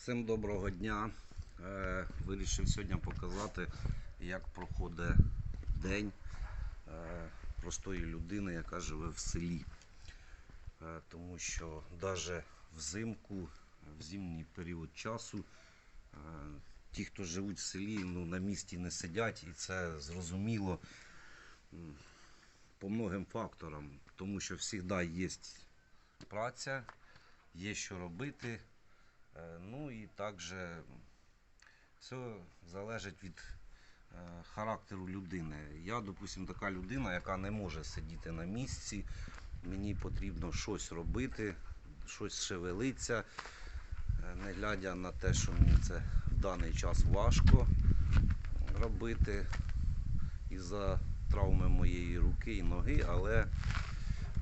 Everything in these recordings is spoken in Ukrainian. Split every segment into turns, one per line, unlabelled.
Всім доброго дня. Е, Вирішив сьогодні показати, як проходить день е, простої людини, яка живе в селі. Е, Тому що навіть взимку, в зимній період часу, ті, хто живуть в селі, ну, на місці не сидять, і це зрозуміло по многим факторам. Тому що завжди є праця, є що робити. Е, Ну і також все залежить від е, характеру людини. Я, допустим, така людина, яка не може сидіти на місці. Мені потрібно щось робити, щось шевелиться, Е, не глядя на те, що мені це в даний час важко робити із-за травми моєї руки і ноги, але,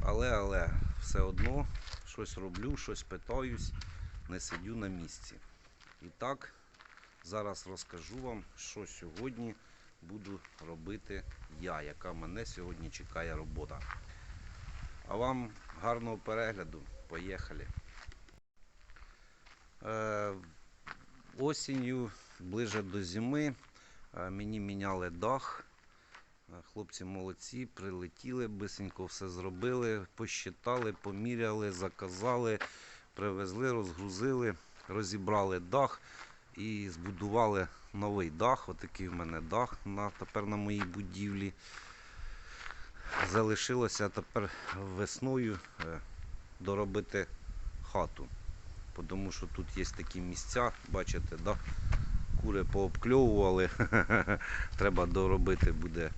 але, але все одно щось роблю, щось питаюсь, не сидю на місці. І так, зараз розкажу вам, що сьогодні буду робити я, яка мене сьогодні чекає робота. А вам гарного перегляду. Поїхали. Е, осінню, ближе до зими, е, мені міняли дах. Е, Хлопці молодці, прилетіли, бисенько все зробили, посчитали, поміряли, заказали, привезли, розгрузили, розібрали дах і збудували новий дах. Отакий в мене дах на, тепер на моїй будівлі. Залишилося тепер весною е, доробити хату. Тому що тут є такі місця, бачите, да? кури пообкльовували. Треба доробити буде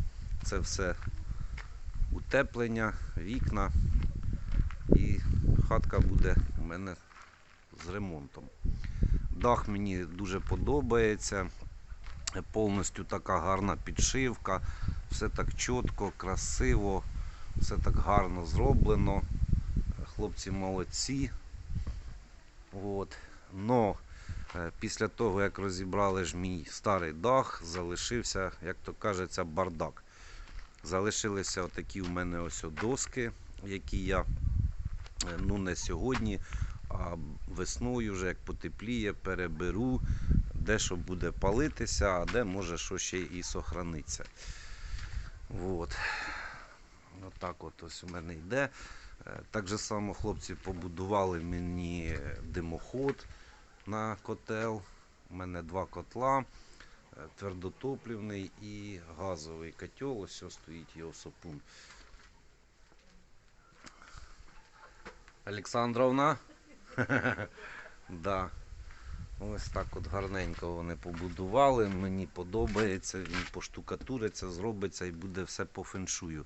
це все утеплення, вікна. І хатка буде мене з ремонтом. Дах мені дуже подобається. Повністю така гарна підшивка, все так чітко, красиво, все так гарно зроблено. Хлопці молодці. От. Е, після того, як розібрали ж мій старий дах, залишився, як то кажеться, бардак. Залишилися отакі у мене ось доски, які я ну не сьогодні, а весною, вже як потепліє, переберу, де що буде палитися, а де може що ще і сохраниться. От. Отак от ось у мене йде. Е, Так же само хлопці побудували мені димоход на котел. У мене два котла, е, твердотоплівний і газовий котел. Ось стоїть його сопун. Олександровна. да. Ось так от гарненько вони побудували. Мені подобається, він поштукатуриться, зробиться і буде все по феншую.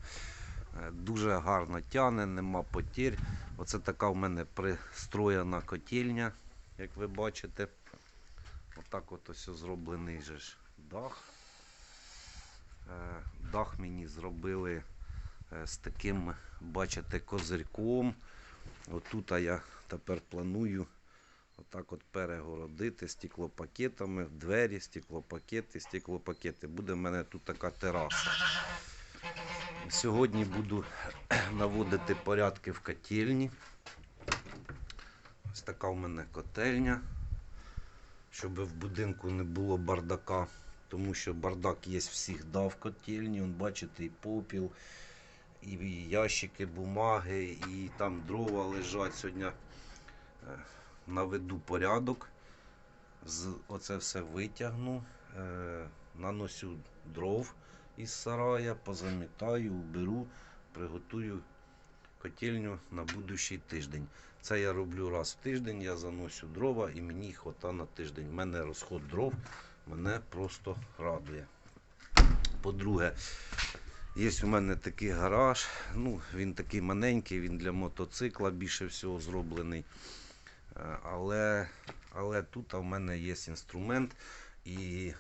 Е, Дуже гарно тяне, нема потерь. Оце така в мене пристроєна котельня, як ви бачите. Отак от ось зроблений же ж дах. Е, Дах мені зробили е, з таким, бачите, козирьком. Отут я тепер планую отак от перегородити стеклопакетами, двері, стеклопакети, стеклопакети. Буде в мене тут така тераса. Сьогодні буду наводити порядки в котельні. Ось така в мене котельня, щоб в будинку не було бардака, тому що бардак є завжди в котельні. Вон, бачите, і попіл, і ящики, бумаги, і там дрова лежать. Сьогодні е, наведу порядок, оце все витягну, е, наносю дров із сарая, позамітаю, уберу, приготую котельню на будущий тиждень. Це я роблю раз в тиждень, я заношу дрова і мені хвата на тиждень. У мене розход дров мене просто радує. По-друге, є у мене такий гараж. Ну, він такий маленький, він для мотоцикла більше всього зроблений. Е, Але, але тут у мене є інструмент. І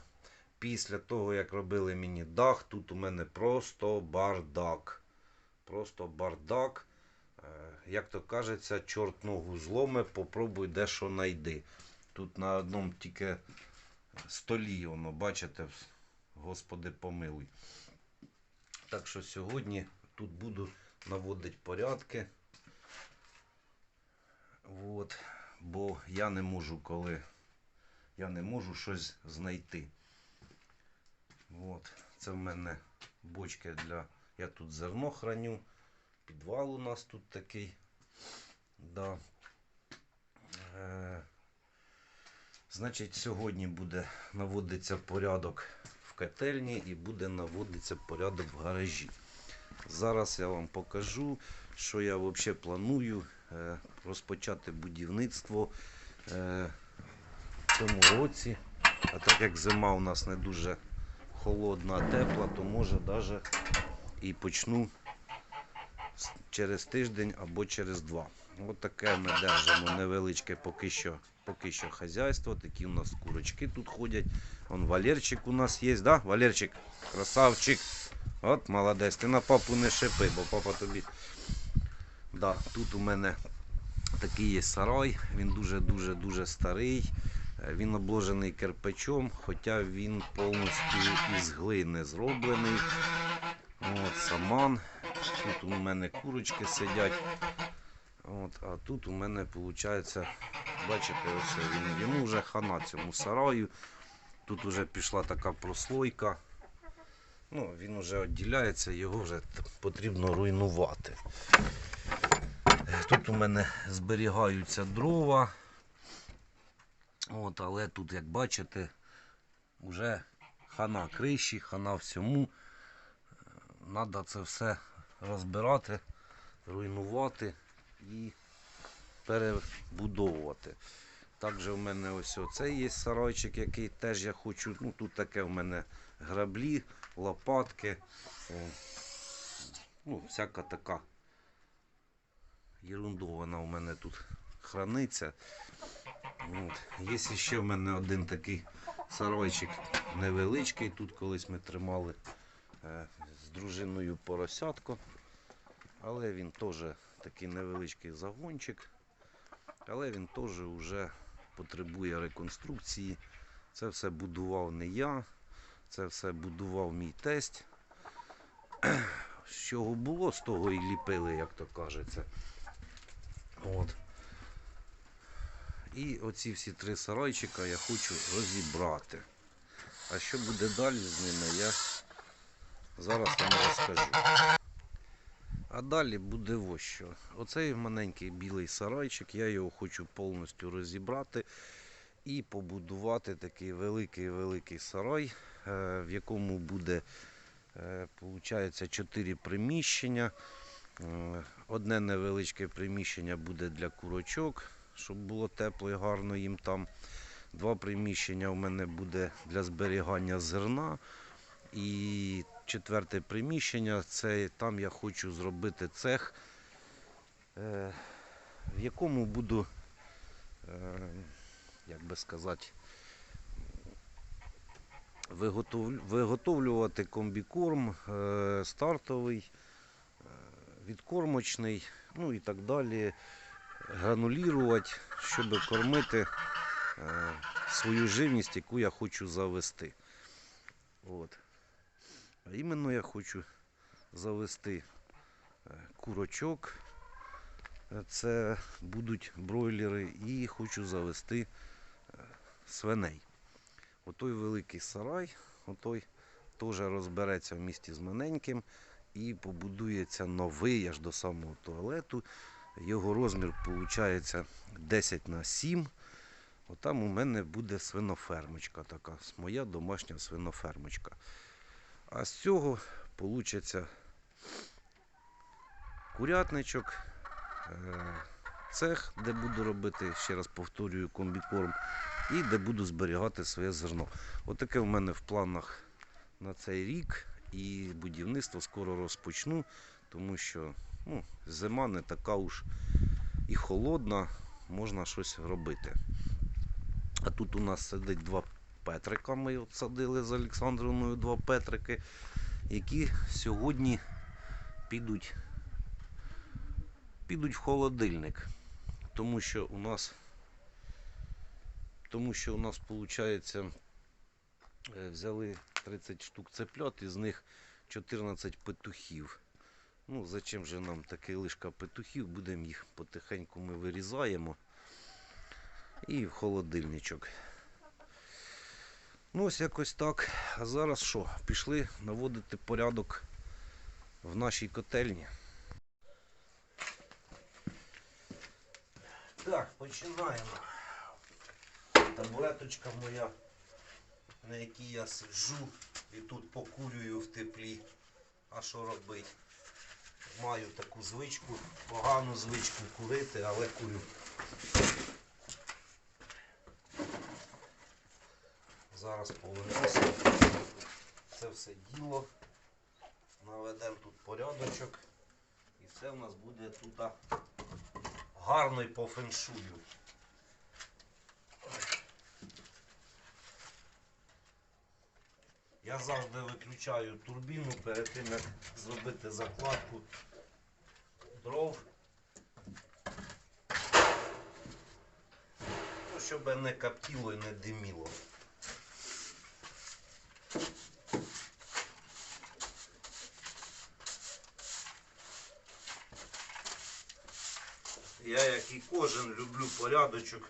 після того, як робили мені дах, тут у мене просто бардак. Просто бардак. Е, Як то кажеться, чорт ногу зломе, попробуй дещо знайди. Тут на одному тільки столі воно, бачите, Господи помилуй. Так що сьогодні тут буду наводити порядки. От. Бо я не можу, коли я не можу щось знайти. От, це в мене бочки для. Я тут зерно храню. Підвал у нас тут такий. Да. Е, значить, сьогодні буде наводиться порядок котельні і буде наводиться порядок в гаражі. Зараз я вам покажу, що я взагалі планую е, розпочати будівництво е, в цьому році. А так як зима у нас не дуже холодна, тепла, то може навіть і почну через тиждень або через два. Ось таке ми держимо невеличке поки що, поки що хазяйство. Такі у нас курочки тут ходять. Вон Валерчик у нас є, да? Валерчик, красавчик. От молодець. Ти на папу не шипи, бо папа тобі. Да, тут у мене такий є сарай. Він дуже-дуже дуже старий. Е, Він обложений кирпичом, хоча він повністю із глини зроблений. От, саман. Тут у мене курочки сидять. От, а тут у мене виходить, бачите, ось він, йому вже хана цьому сараю. Тут вже пішла така прослойка. Ну, він вже відділяється, його вже потрібно руйнувати. Тут у мене зберігаються дрова. От, але тут, як бачите, вже хана криші, хана всьому. Треба це все розбирати, руйнувати і перебудовувати. Також у мене ось оцей є сарайчик, який теж я хочу. Ну, тут таке в мене граблі, лопатки. Ну, всяка така ерундована у мене тут храниться. От. Є ще в мене один такий сарайчик невеличкий. Тут колись ми тримали е, з дружиною поросятко. Але він теж такий невеличкий загончик. Але він теж вже потребує реконструкції. Це все будував не я, це все будував мій тесть. З чого було, з того і ліпили, як то кажеться. От. І оці всі три сарайчика я хочу розібрати. А що буде далі з ними, я зараз вам розкажу. А далі буде ось що. Оцей маленький білий сарайчик, я його хочу повністю розібрати і побудувати такий великий-великий сарай, е, в якому буде, е, получається, 4 приміщення. Е, Одне невеличке приміщення буде для курочок, щоб було тепло і гарно їм там. Два приміщення у мене буде для зберігання зерна. І четверте приміщення це там я хочу зробити цех, е, в якому буду, е, як би сказати, виготовлювати комбікорм е, стартовий, відкормочний, ну і так далі. Гранулірувати, щоб кормити свою живність, яку я хочу завести. От. А іменно я хочу завести е, курочок. Е, Це будуть бройлери, і хочу завести е, свиней. Отой великий сарай, отой теж розбереться в місті з маленьким і побудується новий аж до самого туалету. Його розмір виходить 10 на 7. Отам у мене буде свинофермочка така, моя домашня свинофермочка. А з цього вийде курятничок, е, цех, де буду робити, ще раз повторюю, комбікорм, і де буду зберігати своє зерно. Отаке в мене в планах на цей рік. І будівництво скоро розпочну, тому що ну, зима не така уж і холодна, можна щось робити. А тут у нас сидить два Петрика. Ми от садили з Олександровною два Петрики, які сьогодні підуть, підуть в холодильник. Тому що у нас, тому що у нас виходить, взяли 30 штук цеплят, із них 14 петухів. Ну, зачем же нам таке лишка петухів? Будемо їх потихеньку ми вирізаємо. І в холодильничок. Ну ось якось так. А зараз що? Пішли наводити порядок в нашій котельні. Так, починаємо. Табуреточка моя, на якій я сиджу і тут покурюю в теплі. А що робити? Маю таку звичку, погану звичку курити, але курю. Зараз повиносимо це все діло. Наведемо тут порядочок. І все в нас буде тут гарно і по феншую. Я завжди виключаю турбіну перед тим, як зробити закладку дров. Ну, щоб не коптіло і не диміло. Я, як і кожен, люблю порядочок,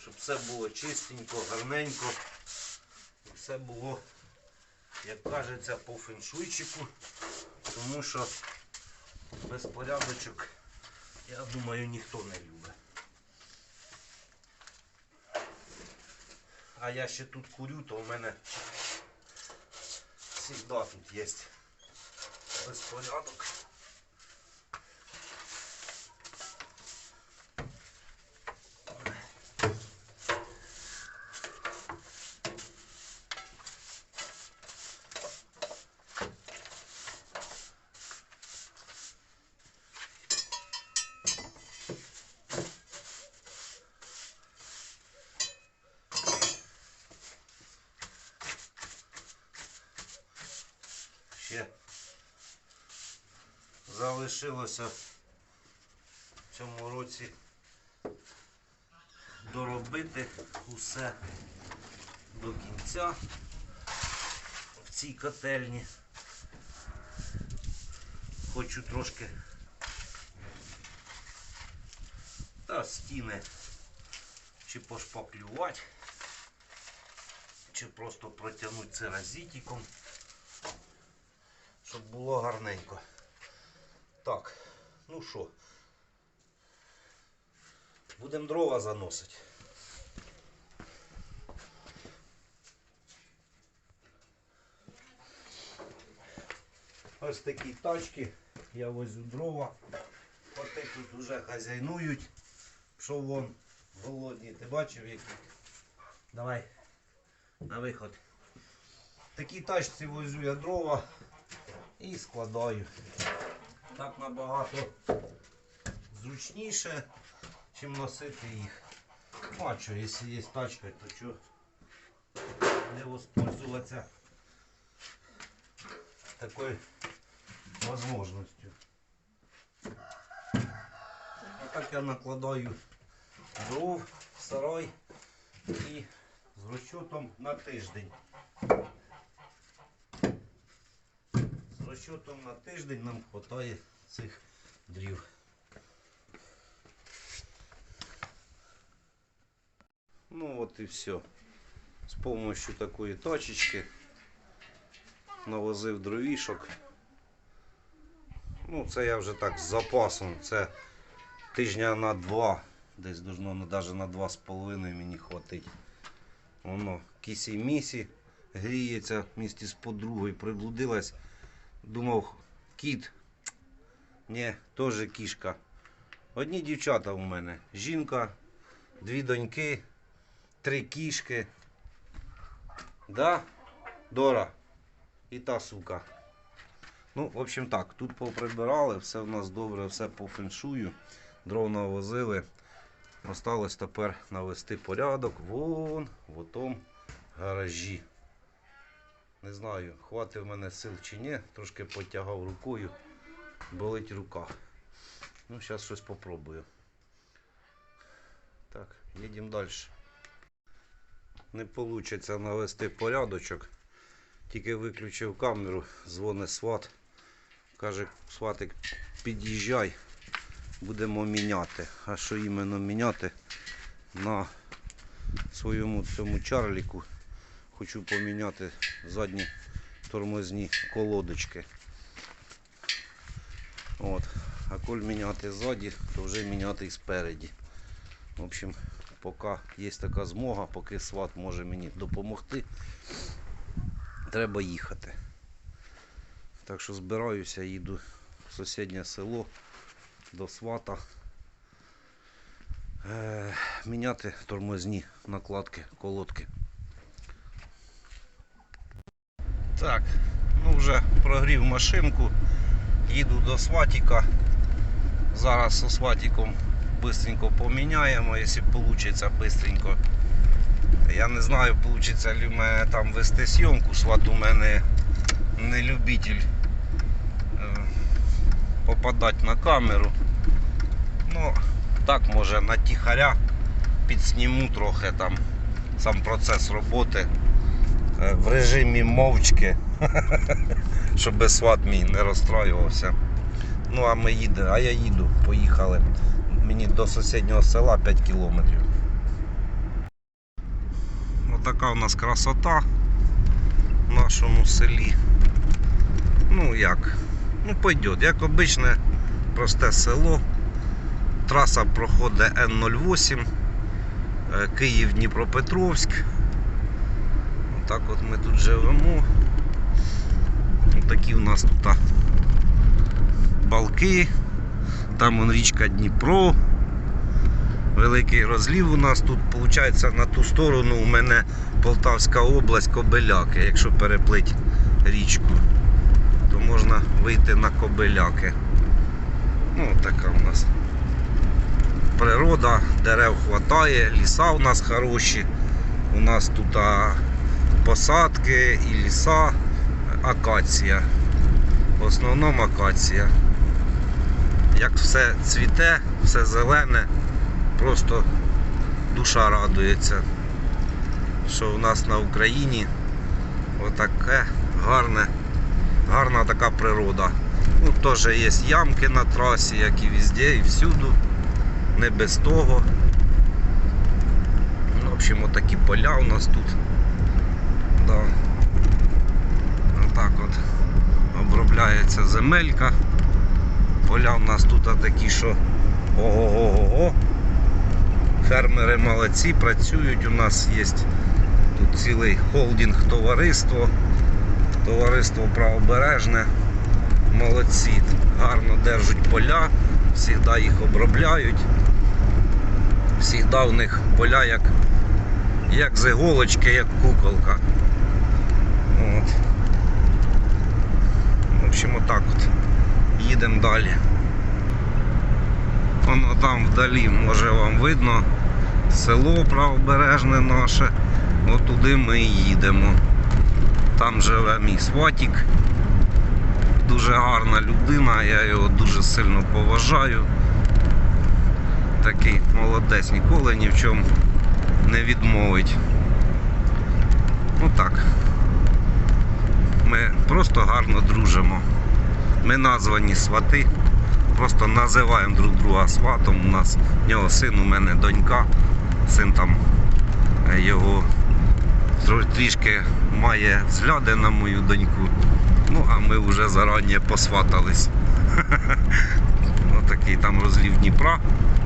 щоб все було чистенько, гарненько. І все було, як кажеться, по феншуйчику. Тому що без порядочок, я думаю, ніхто не любить. А я ще тут курю, то в мене завжди тут є безпорядок. Ще залишилося в цьому році доробити усе до кінця в цій котельні. Хочу трошки та стіни чи пошпаклювати, чи просто протягнути церазітиком щоб було гарненько. Так, ну що, будемо дрова заносити. Ось такі тачки, я возю дрова. Коти тут вже хазяйнують. Що вон голодні, ти бачив які? Давай, на виход. Такі тачці возю я дрова і складаю. Так набагато зручніше, чим носити їх. А що, якщо є тачка, то що не воспользуватися такою можливістю. Так я накладаю дров сарай і з розчетом на тиждень. З розчетом на тиждень нам вистачає цих дрів. Ну от і все. З допомогою такої точечки навозив дровішок. Ну, це я вже так з запасом. Це тижня на два. Десь должно навіть на два з половиною мені хватить. Воно кісі місі гріється вместе з подругою, приблудилась. Думав, кіт. Ні, теж кішка. Одні дівчата у мене. Жінка, дві доньки, три кішки. Да? Дора. І та сука. Ну, в общем так, тут поприбирали, все в нас добре, все по феншую. Дров навозили. Осталось тепер навести порядок вон в отому гаражі. Не знаю, хватить в мене сил чи ні, трошки потягав рукою, болить рука. Ну, зараз щось попробую. Так, їдемо далі. Не вийде навести порядочок. Тільки виключив камеру, дзвонить сват. Каже, сватик, під'їжджай, будемо міняти. А що іменно міняти на своєму цьому чарліку хочу поміняти задні тормозні колодочки. От. А коль міняти ззаді, то вже міняти і спереді. В общем, поки є така змога, поки сват може мені допомогти, треба їхати. Так що збираюся, їду в сусіднє село до свата. Е, міняти тормозні накладки, колодки. Так, ну вже прогрів машинку, їду до сватіка. Зараз з сватіком быстренько поміняємо, якщо вийде быстренько. Я не знаю, вийде ли в мене там вести зйомку. Сват у мене не любитель е, попадати на камеру. Ну, так може на тихаря підсніму трохи там сам процес роботи в режимі мовчки, щоб сват мій не розстроювався. Ну а ми їдемо, а я їду, поїхали. Мені до сусіднього села 5 кілометрів. Отака у нас красота в нашому селі. Ну як? Ну пойдет, як обичне просте село. Траса проходить Н08, е, Отак от ми тут живемо. Такі у нас тут балки. Там вон річка Дніпро. Великий розлів у нас тут, виходить, на ту сторону у мене Полтавська область, Кобеляки. Якщо переплить річку, то можна вийти на Кобеляки. Ну, така у нас природа, дерев хватає, ліса у нас хороші. У нас тут посадки і ліса, акація. В основному акація. Як все цвіте, все зелене, просто душа радується, що у нас на Україні отаке гарне, гарна така природа. Ну, теж є ямки на трасі, як і везде, і всюду не без того. Ну, в общем, отакі поля у нас тут. Да. Отак от обробляється земелька. Поля у нас тут такі, що ого-го-го. Фермери молодці, працюють. У нас є тут цілий холдинг товариство. Товариство правобережне. Молодці, гарно держать поля, завжди їх обробляють. Завжди в них поля як, як з іголочки, як куколка. От. В общем, отак от. Їдемо далі. Воно там вдалі, може вам видно, село правобережне наше. От туди ми і їдемо. Там живе мій сватік. Дуже гарна людина, я його дуже сильно поважаю. Такий молодець ніколи ні в чому не відмовить. Ну так. Ми просто гарно дружимо. Ми названі свати. Просто називаємо друг друга сватом. У нас в нього син, у мене донька. Син там е, його трішки має взгляди на мою доньку. Ну, а ми вже зарані посватались. Отакий там розлів Дніпра.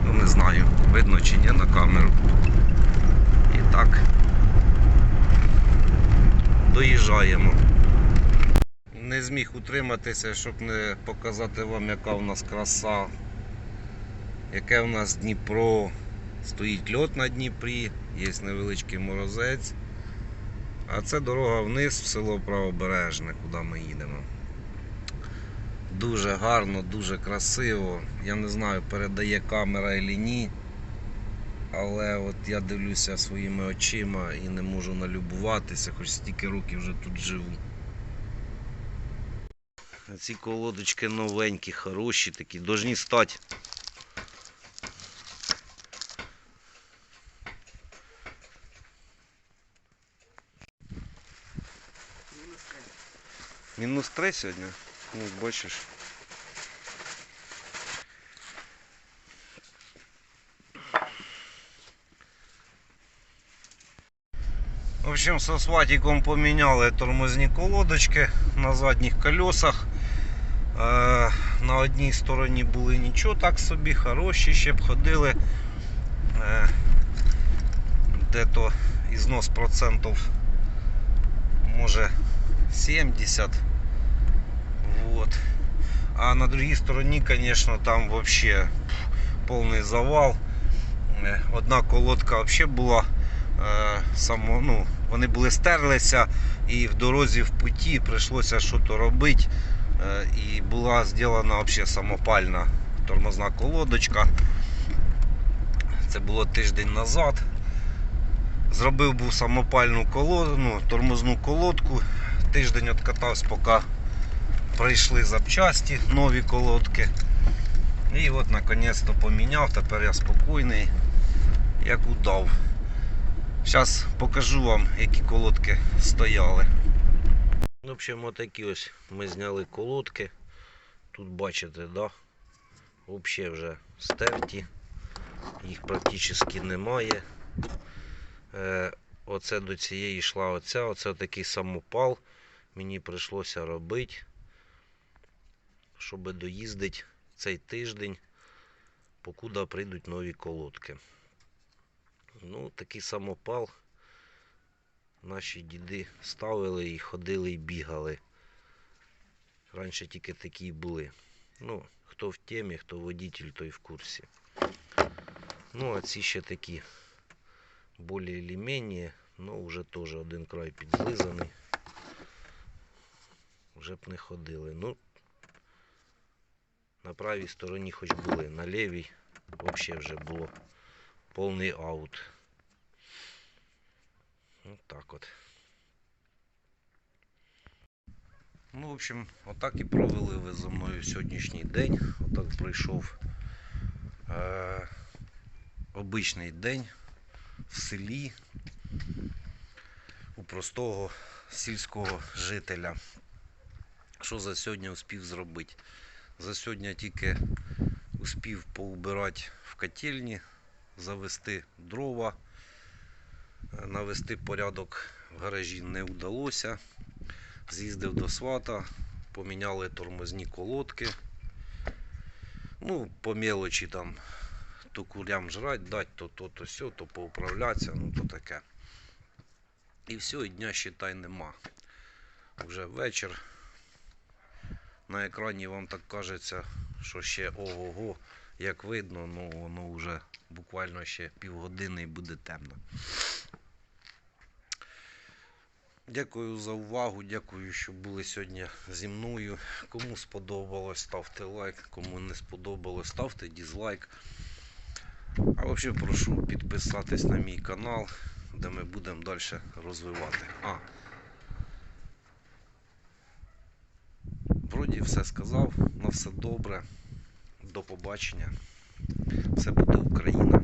Ну не знаю, видно чи ні на камеру. І так. Доїжджаємо. Не зміг утриматися, щоб не показати вам, яка у нас краса, яке у нас Дніпро. Стоїть льот на Дніпрі, є невеличкий морозець. А це дорога вниз в село Правобережне, куди ми їдемо. Дуже гарно, дуже красиво. Я не знаю, передає камера чи ні. Але от я дивлюся своїми очима і не можу налюбуватися, хоч стільки років вже тут живу. Ці колодочки новенькі, хороші такі, должні стати. Мінус 3 сьогодні? Ну, бачиш. В общем, со сватиком поміняли тормозні колодочки на задніх колесах. Е, на одній стороні були нічого так собі, хороші, ще б ходили. Е, де-то ізнос процентів може 70. Вот. А на другій стороні, звісно, там вообще повний завал. Е, Одна колодка взагалі була само, ну, вони були стерлися і в дорозі в путі прийшлося щось робити. Е, і була зроблена взагалі самопальна тормозна колодочка. Це було тиждень назад. Зробив був самопальну колоду, ну, тормозну колодку. Тиждень откатався, поки прийшли запчасті, нові колодки. І от наконець-то поміняв, тепер я спокійний, як удав. Зараз покажу вам, які колодки стояли. В общем, отакі ось ми зняли колодки. Тут бачите, да? Взагалі вже стерті. Їх практично немає. Е, оце до цієї йшла оця, оце такий самопал. Мені прийшлося робити, щоб доїздити цей тиждень, покуди прийдуть нові колодки. Ну, такий самопал. Наші діди ставили і ходили і бігали. Раніше тільки такі були. Ну, хто в темі, хто водитель, той в курсі. Ну, а ці ще такі или менее, но вже теж один край підзлизаний. Вже б не ходили. Ну, на правій стороні хоч були, на лівій взагалі вже було повний аут. От так от. Ну, в общем, отак і провели ви зі мною сьогоднішній день. Отак пройшов е- обичний день в селі у простого сільського жителя. Що за сьогодні успів зробити? За сьогодні тільки успів поубирати в котельні, завести дрова, навести порядок в гаражі не вдалося. З'їздив до свата, поміняли тормозні колодки. Ну, по мелочі там то курям жрать дать, то то, то сьо, то поуправлятися, ну то таке. І все, і дня считай нема. Вже вечір. На екрані вам так кажеться, що ще ого-го, як видно, ну воно вже буквально ще півгодини і буде темно. Дякую за увагу, дякую, що були сьогодні зі мною. Кому сподобалось, ставте лайк, кому не сподобалось, ставте дізлайк. А взагалі прошу підписатись на мій канал, де ми будемо далі розвивати. А. Вроді все сказав, на все добре. До побачення. Все буде Україна.